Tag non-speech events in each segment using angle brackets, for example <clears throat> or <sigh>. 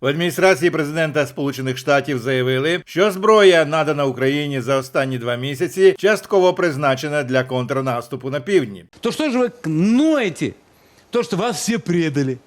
В адміністрації президента Сполучених Штатів заявили, що зброя, надана Україні за останні два місяці, частково призначена для контрнаступу на півдні. То що ж ви ноете? То, що вас всі предали.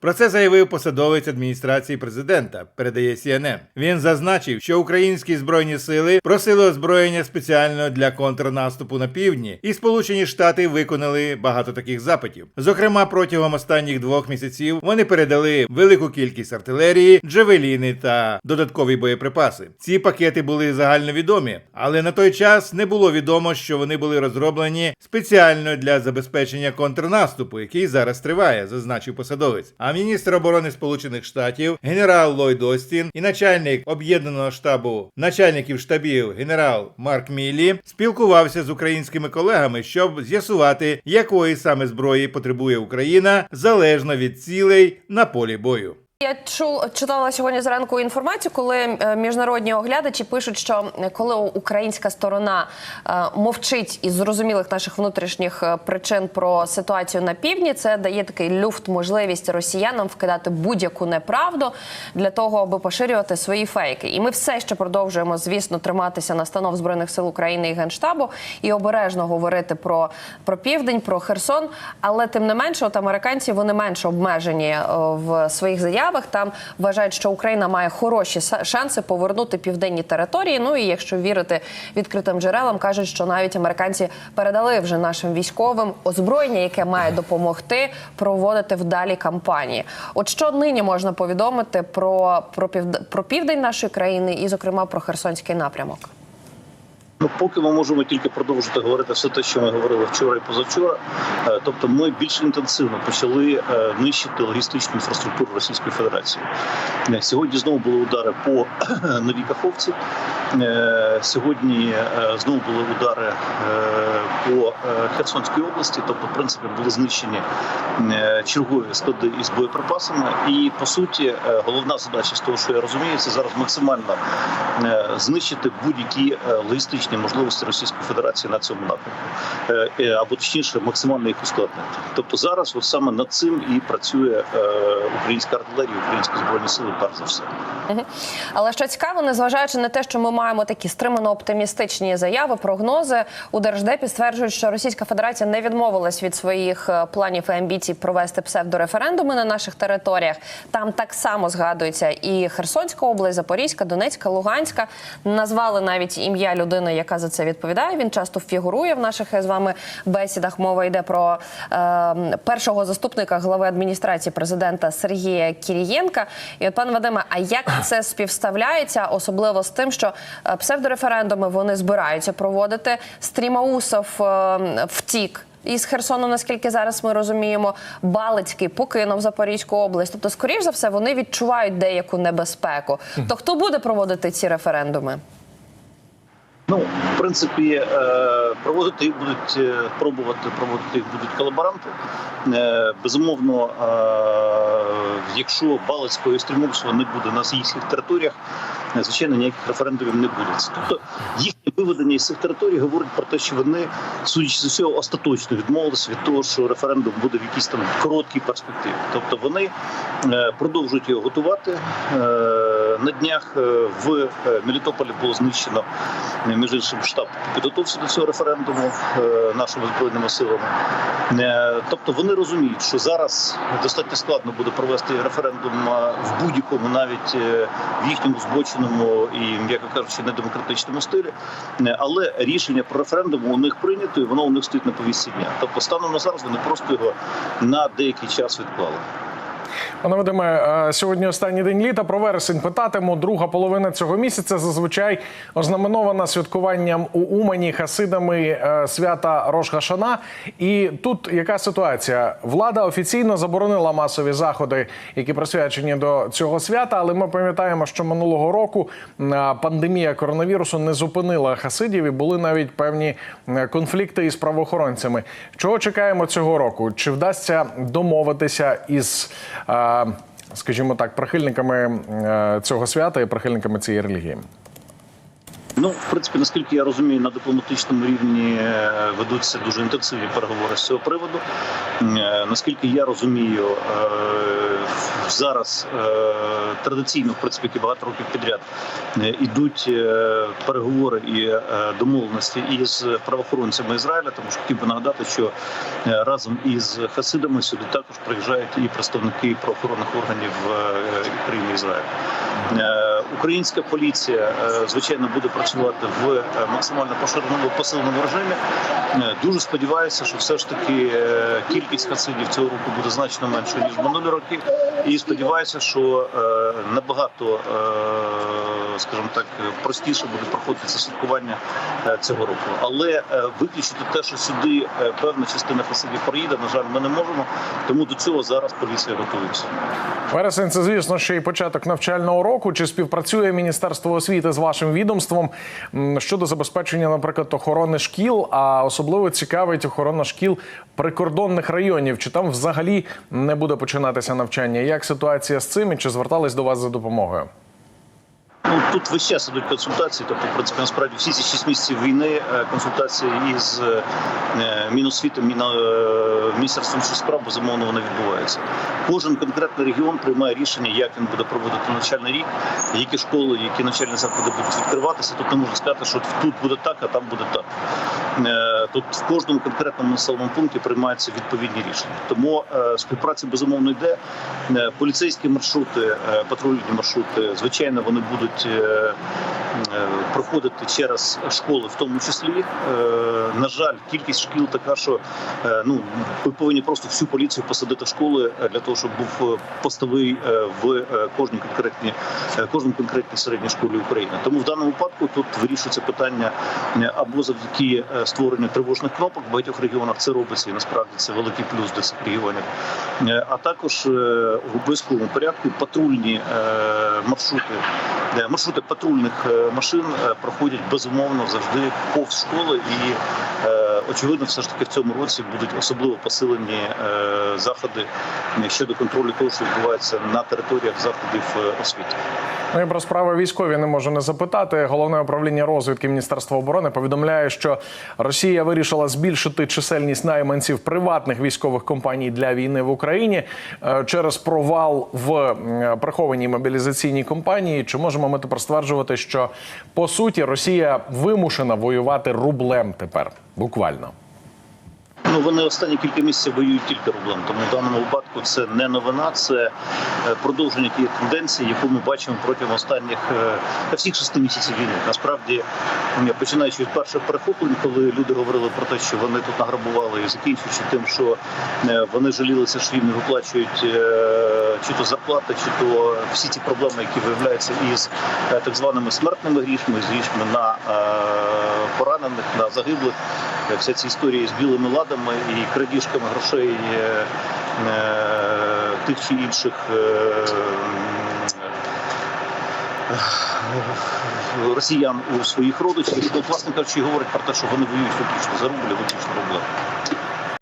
Про це заявив посадовець адміністрації президента. Передає CNN. Він зазначив, що українські збройні сили просили озброєння спеціально для контрнаступу на півдні, і Сполучені Штати виконали багато таких запитів. Зокрема, протягом останніх двох місяців вони передали велику кількість артилерії, джавеліни та додаткові боєприпаси. Ці пакети були загальновідомі, але на той час не було відомо, що вони були розроблені спеціально для забезпечення контрнаступу, який зараз триває, зазначив посадовець. А міністр оборони Сполучених Штатів генерал Ллойд Остін і начальник об'єднаного штабу начальників штабів генерал Марк Міллі спілкувався з українськими колегами, щоб з'ясувати, якої саме зброї потребує Україна залежно від цілей на полі бою. Я чу читала сьогодні зранку інформацію, коли е, міжнародні оглядачі пишуть, що е, коли українська сторона е, мовчить із зрозумілих наших внутрішніх причин про ситуацію на півдні, це дає такий люфт, можливість росіянам вкидати будь-яку неправду для того, аби поширювати свої фейки. І ми все ще продовжуємо, звісно, триматися настанов збройних сил України і генштабу і обережно говорити про, про південь, про Херсон. Але тим не менше, от американці вони менш обмежені в своїх заявах. Там вважають, що Україна має хороші шанси повернути південні території. Ну і якщо вірити відкритим джерелам, кажуть, що навіть американці передали вже нашим військовим озброєння, яке має допомогти проводити вдалі кампанії. От що нині можна повідомити про, про, півд... про південь нашої країни і, зокрема, про Херсонський напрямок. Ну, поки ми можемо тільки продовжити говорити все те, що ми говорили вчора і позавчора. Е, Тобто, ми більш інтенсивно почали е, нищити логістичну інфраструктуру Російської Федерації. Е, Сьогодні знову були удари по <clears throat> новій Каховці. Сьогодні знову були удари по Херсонській області. Тобто, в принципі, були знищені чергові склади із боєприпасами. І по суті, головна задача з того, що я розумію, це зараз максимально знищити будь-які е, логістичні можливості Російської Федерації на цьому напрямку, Е, е, або точніше, максимально їх ускладнити. Тобто зараз от саме над цим і працює е, українська артилерія, українські збройні сили, перш за все. Але що цікаво, незважаючи на те, що ми маємо такі стримано оптимістичні заяви, прогнози у держдепі стверджують, що Російська Федерація не відмовилась від своїх планів і амбіцій провести псевдореферендуми на наших територіях. Там так само згадується і Херсонська область, Запорізька, Донецька, Луганська. Назвали навіть ім'я людини, яка за це відповідає. Він часто фігурує в наших з вами бесідах. Мова йде про е, першого заступника глави адміністрації президента Сергія Кірієнка. І от пане Вадиме, а як <clears throat> це співставляється, особливо з тим, що е, псевдореферендуми вони збираються проводити? Стрімаусов е, втік. Із Херсону, наскільки зараз ми розуміємо, Балицький покинув Запорізьку область. Тобто, скоріш за все, вони відчувають деяку небезпеку. То хто буде проводити ці референдуми? Ну, в принципі, е, проводити їх будуть е, пробувати проводити їх будуть колаборанти. Е, Безумовно, якщо Балицького і Стрімовського не буде на їхніх територіях, звичайно, ніяких референдумів не буде. Тобто їхнє виведення із цих територій говорить про те, що вони, судячи з усього, остаточно відмовилися від того, що референдум буде в якійсь там короткій перспективі. Тобто вони продовжують його готувати. На днях е, в е, Мелітополі було знищено е, між іншим штаб підготовці до цього референдуму нашими збройними силами. Тобто вони розуміють, що зараз достатньо складно буде провести референдум в будь-якому, навіть в їхньому збоченому і, м'яко кажучи, недемократичному стилі. Але рішення про референдум у них прийнято, і воно у них стоїть на повістці дня. Тобто, станом на зараз вони просто його на деякий час відклали. Пане Вадиме, е, сьогодні останній день літа. Про вересень питатиму. Друга половина цього місяця зазвичай ознаменована святкуванням у Умані хасидами е, свята Рош Гашана. І тут яка ситуація? Влада офіційно заборонила масові заходи, які присвячені до цього свята. Але ми пам'ятаємо, що минулого року е, пандемія коронавірусу не зупинила хасидів і були навіть певні конфлікти із правоохоронцями. Чого чекаємо цього року? Чи вдасться домовитися із, скажімо так, прихильниками е, цього свята і прихильниками цієї релігії? Ну, в принципі, наскільки я розумію, на дипломатичному рівні е, ведуться дуже інтенсивні переговори з цього приводу. Е, Наскільки я розумію, е, зараз традиційно, в принципі, як і багато років підряд ідуть переговори і домовленості із правоохоронцями Ізраїля, тому що хотів би нагадати, що разом із хасидами сюди також приїжджають і представники правоохоронних органів країни Ізраїль. Українська поліція, е, звичайно, буде працювати в е, максимально поширеному посиленому режимі. Е, Дуже сподіваюся, що все ж таки кількість хасидів цього року буде значно менше ніж минулі роки. І сподіваюся, що набагато, скажімо так, простіше буде проходити це святкування цього року. Але виключити те, що сюди певна частина хасидів приїде, на жаль, ми не можемо. Тому до цього зараз поліція готується. Вересень це, звісно, ще й початок навчального року. Чи співпрацює Міністерство освіти з вашим відомством щодо забезпечення, наприклад, охорони шкіл? А особливо цікавить охорона шкіл прикордонних районів. Чи там взагалі не буде починатися навчання? Як ситуація з цим і чи звертались до вас за допомогою? Ну тут весь час ідуть консультації. Тобто, в принципі, насправді всі ці шість місяців війни е, консультації із е, Міносвітом, Міна, е, Міністерством справ безумовно вони відбуваються. Кожен конкретний регіон приймає рішення, як він буде проводити навчальний рік, які школи, які навчальні заклади будуть відкриватися. Тут не можна сказати, що тут буде так, а там буде так. Тут в кожному конкретному населеному пункті приймаються відповідні рішення. Тому е, співпраця безумовно йде. Е, Поліцейські маршрути, е, патрульні маршрути, звичайно, вони будуть проходити через школи, в тому числі. Е, На жаль, кількість шкіл така, що е, ну ми повинні просто всю поліцію посадити в школи е, для того, щоб був е, постовий е, в е, кожній конкретній е, кожній конкретній середній школі України. Тому в даному випадку тут вирішується питання е, або завдяки е, створенню тривожних кнопок в багатьох регіонах це робиться, і насправді це великий плюс для цих регіонів. Е, А також е, в обов'язковому порядку патрульні е, маршрути, е, маршрути патрульних е, машин е, проходять безумовно завжди повз школи і. Е, Очевидно, все ж таки в цьому році будуть особливо посилені е, заходи щодо контролю того, що відбувається на територіях закладів е, освіти. Ну і про справи військові не можу не запитати. Головне управління розвідки Міністерства оборони повідомляє, що Росія вирішила збільшити чисельність найманців приватних військових компаній для війни в Україні е, через провал в прихованій мобілізаційній компанії. Чи можемо ми тепер стверджувати, що по суті Росія вимушена воювати рублем тепер буквально? Ну вони останні кілька місяців воюють тільки рублем. Тому в даному випадку це не новина, це е, продовження тієї тенденції, яку ми бачимо протягом останніх е, та всіх шести місяців війни. Насправді, починаючи від перших перехоплень, коли люди говорили про те, що вони тут награбували, і закінчуючи тим, що е, вони жалілися, що їм не виплачують чи то зарплати, чи то всі ці проблеми, які виявляються із е, так званими смертними грішми, з грішми на е, поранених, на загиблих. Е, Вся ця історія з білими ладами і крадіжками грошей тих чи інших росіян у своїх родичів. Власне кажучи, говорить про те, що вони воюють виключно за рубль, виключно рублем.